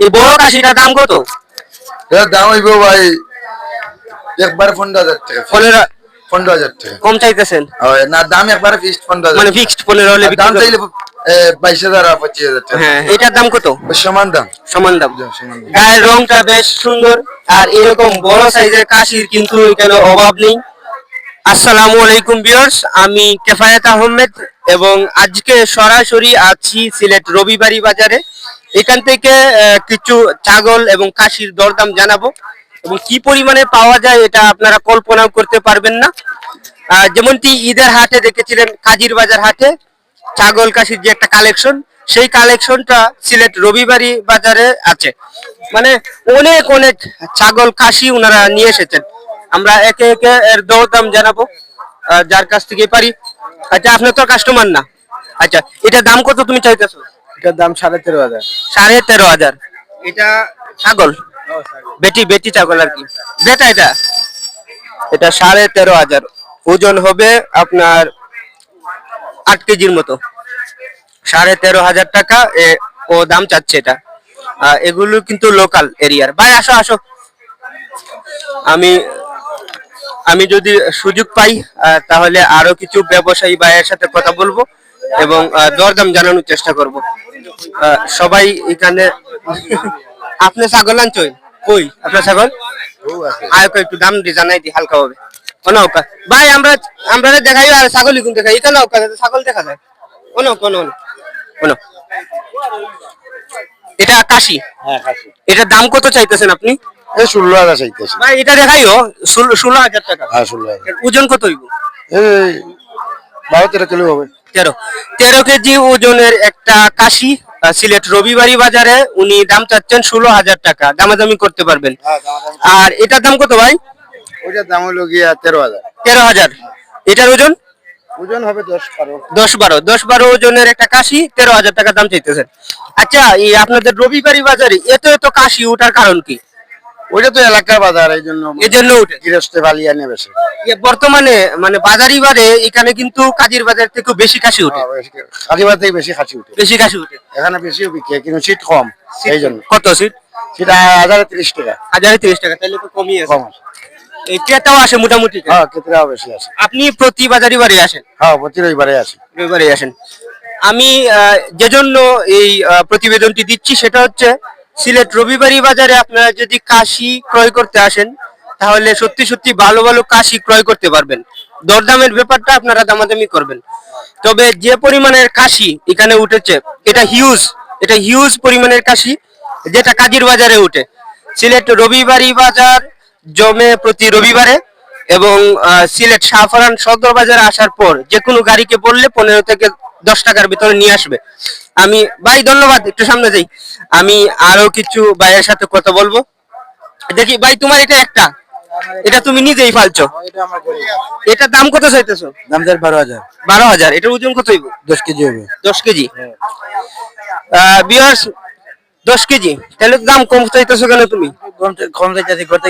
এই বড় কাশিটার দাম কত? এটার দাম হইব ভাই একবার পনেরো হাজার টাকা পনেরো পনেরো হাজার টাকা। কম চাইতেছেন? হয়, না দাম একবারে ফিক্সড পনেরো হাজার মানে ফিক্সড পনেরো হলে দাম চাইলে বাইশ হাজার পঁচিশ হাজার টাকা। হ্যাঁ এটার দাম কত? ওই সমান দাম। সমান দাম। সমান দাম। গায়ের রংটা বেশ সুন্দর আর এরকম বড় সাইজের কাশির কিন্তু এখানে অভাব নেই। আসসালামু আলাইকুম ভিউয়ার্স আমি কেফায়েত আহমেদ এবং আজকে সরাসরি আছি সিলেট রবিবাড়ি বাজারে। এখান থেকে কিছু ছাগল এবং কাশির দরদাম জানাব। এবং কি পরিমাণে পাওয়া যায় এটা আপনারা কল্পনাও করতে পারবেন না। যেমনটি ঈদের হাটে দেখেছিলেন, কাজির বাজার হাটে ছাগল কাশির যে একটা কালেকশন, সেই কালেকশনটা সিলেট রবিবারি বাজারে আছে। মানে অনেক অনেক ছাগল কাশি ওনারা নিয়ে এসেছেন। আমরা একে একে এর দরদাম জানাব যার কাছ থেকে পারি। আচ্ছা আপনার তো কাস্টমার না। আচ্ছা এটা দাম কত তুমি চাইতেছো? এটার দাম সাড়ে তেরো হাজার। সাড়ে তেরো হাজার। এটা ছাগল? বেটি বেটি ছাগল আর কি। বেটা এটা? এটা সাড়ে তেরো হাজার। ওজন হবে আপনার আট কেজির মতো। সাড়ে তেরো হাজার টাকা ও দাম চাচ্ছে এটা। এগুলো কিন্তু লোকাল এরিয়ার ভাই আসো আসো। আমি আমি যদি সুযোগ পাই তাহলে আরও কিছু ব্যবসায়ী ভাইয়ের সাথে কথা বলব। এবং দরদাম জানানোর চেষ্টা করব। সবাই এখানে আপনি ছাগল আনছেন? কই? আপনার ছাগল? আয় একটু দাম দিয়ে জানাই দি হালকা হবে কোন ওকা ভাই আমরা আমরা দেখাই আর ছাগলই কোন দেখাই। এখানে ছাগল দেখা যায়। কোন কোন কোন এটা কাশি হ্যাঁ খাসি। দাম কত চাইতেছেন আপনি? ষোলো হাজার চাইতেছে। ভাই এটা দেখাইও ষোলো ষোলো হাজার টাকা। হ্যাঁ ষোলো হাজার। ওজন কত হইব? এই বারো তেরো কিলো হবে। তেরো। তেরো কেজি ওজনের একটা কাশি সিলেট রবিবাড়ি বাজারে উনি দাম চাচ্ছেন ষোলো হাজার টাকা। দামাদামি করতে পারবেন। আর এটার দাম কত ভাই? ওইটার দাম হলো গিয়া তেরো হাজার। তেরো হাজার। এটার ওজন? ওজন হবে দশ বারো। দশ বারো। দশ বারো ওজনের একটা কাশি তেরো হাজার টাকা দাম চাইতেছেন। আচ্ছা এই আপনাদের রবিবাড়ি বাজারে এত এত কাশি ওঠার কারণ কি? ওইটা তো এলাকার বাজার এই জন্য এই জন্য গৃহস্থে বালিয়া নিয়ে বর্তমানে মানে বাজারি বারে এখানে কিন্তু কাজীর বাজার থেকে বেশি কাশি ওঠে। কাজিবার থেকে বেশি খাসি উঠে বেশি কাশি ওঠে। এখানে বেশিও বিক্রি কিন্তু সিট কম এই জন্য। কত সিট সিট হাজারে তিরিশ টাকা। হাজারে তিরিশ টাকা তাহলে তো কমই আছে। কম এই ক্রেতাও আসে মোটামুটি? হ্যাঁ কেতরাও বেশি আছে আপনি প্রতি বাজারি বারে আসেন? হ্যাঁ প্রতি রবিবারে আছে রবিবারে আসেন। আমি যে জন্য এই প্রতিবেদনটি দিচ্ছি সেটা হচ্ছে সিলেট রবিবারি বাজারে আপনারা যদি কাশি ক্রয় করতে আসেন, তাহলে সত্যি সত্যি ভালো ভালো কাশি ক্রয় করতে পারবেন। দরদামের ব্যাপারটা আপনারা দামাদামি করবেন। তবে যে পরিমাণের কাশি এখানে উঠেছে, এটা হিউজ এটা হিউজ পরিমাণের কাশি, যেটা কাজির বাজারে উঠে। সিলেট রবিবারি বাজার জমে প্রতি রবিবারে এবং সিলেট সাফারান সদর বাজারে আসার পর যে কোনো গাড়িকে বললে পনেরো থেকে দশ টাকার ভিতরে নিয়ে আসবে। আমি ভাই ধন্যবাদ একটু সামনে যাই। আমি আরও কিছু ভাইয়ের সাথে কথা বলব। দেখি ভাই তোমার এটা একটা। এটা তুমি নিজেই ফালছো। এটার দাম কত চাইতেছো? দাম দেড় বারো হাজার। বারো হাজার। এটার ওজন কত হইব? দশ কেজি হবে। দশ কেজি। বিয়ার্স দশ কেজি। তাহলে দাম কম চাইতেছো কেন তুমি? কম করতে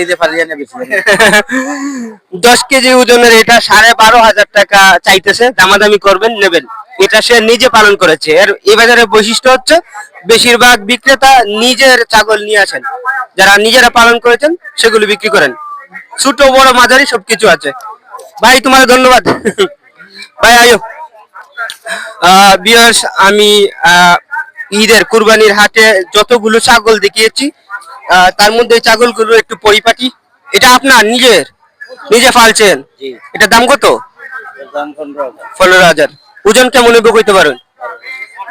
বেশি দশ কেজি ওজনের এটা সাড়ে বারো হাজার টাকা চাইতেছে। দামাদামি করবেন নেবেন। এটা সে নিজে পালন করেছে। এর এই বাজারের বৈশিষ্ট্য হচ্ছে বেশিরভাগ বিক্রেতা নিজের ছাগল নিয়ে আসেন। যারা নিজেরা পালন করেছেন সেগুলো বিক্রি করেন। ছোট বড় মাঝারি সবকিছু আছে। ভাই তোমার ধন্যবাদ। ভাই আয়ো। বিয়ার্স আমি ঈদের কুরবানির হাটে যতগুলো ছাগল দেখিয়েছি তার মধ্যে এই ছাগলগুলো একটু পরিপাটি। এটা আপনার নিজের? নিজে ফালছেন? এটা দাম কত? পনেরো হাজার। ওজন কেমন হবে কইতে পারেন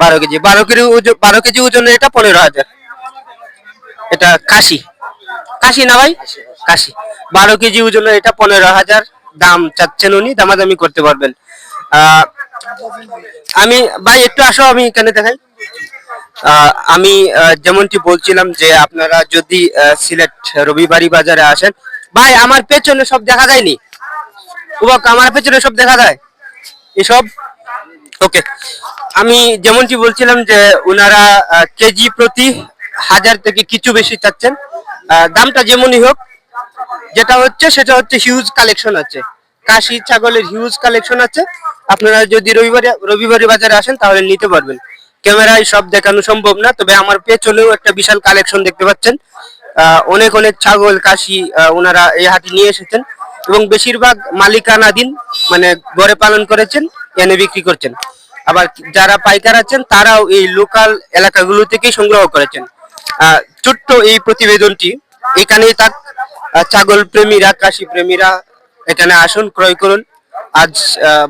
বারো কেজি। বারো কেজি ওজন, বারো কেজি ওজনের এটা পনেরো হাজার। এটা কাশি কাশি না ভাই? কাশি বারো কেজি ওজনের এটা পনেরো হাজার। দাম চাচ্ছেন উনি, দামাদামি করতে পারবেন। আমি, ভাই, একটু আসো, আমি এখানে দেখাই। আমি যেমনটি বলছিলাম যে আপনারা যদি সিলেট রবিবাড়ি বাজারে আসেন, ভাই, আমার পেছনে সব দেখা যায়নি? আমার পেছনে সব দেখা যায়? এসব ওকে আমি যেমনটি বলছিলাম যে ওনারা কেজি প্রতি হাজার থেকে কিছু বেশি চাচ্ছেন। দামটা যেমনই হোক, যেটা হচ্ছে সেটা হচ্ছে হিউজ কালেকশন আছে। কাশি ছাগলের হিউজ কালেকশন আছে। আপনারা যদি রবিবারে রবিবারে বাজারে আসেন তাহলে নিতে পারবেন। ক্যামেরায় সব দেখানো সম্ভব না, তবে আমার পেছনেও একটা বিশাল কালেকশন দেখতে পাচ্ছেন। অনেক অনেক ছাগল, কাশি ওনারা এই হাটে নিয়ে এসেছেন। এবং বেশিরভাগ মালিকানাধীন মানে ঘরে পালন করেছেন। এনে বিক্রি করছেন। আবার যারা পাইকার আছেন তারাও এই লোকাল এলাকাগুলো থেকেই সংগ্রহ করেছেন। ছোট্ট এই প্রতিবেদনটি এখানেই আহ, ছাগল প্রেমীরা কাশি প্রেমীরা এখানে আসুন ক্রয় করুন। আজ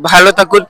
ভালো থাকুন।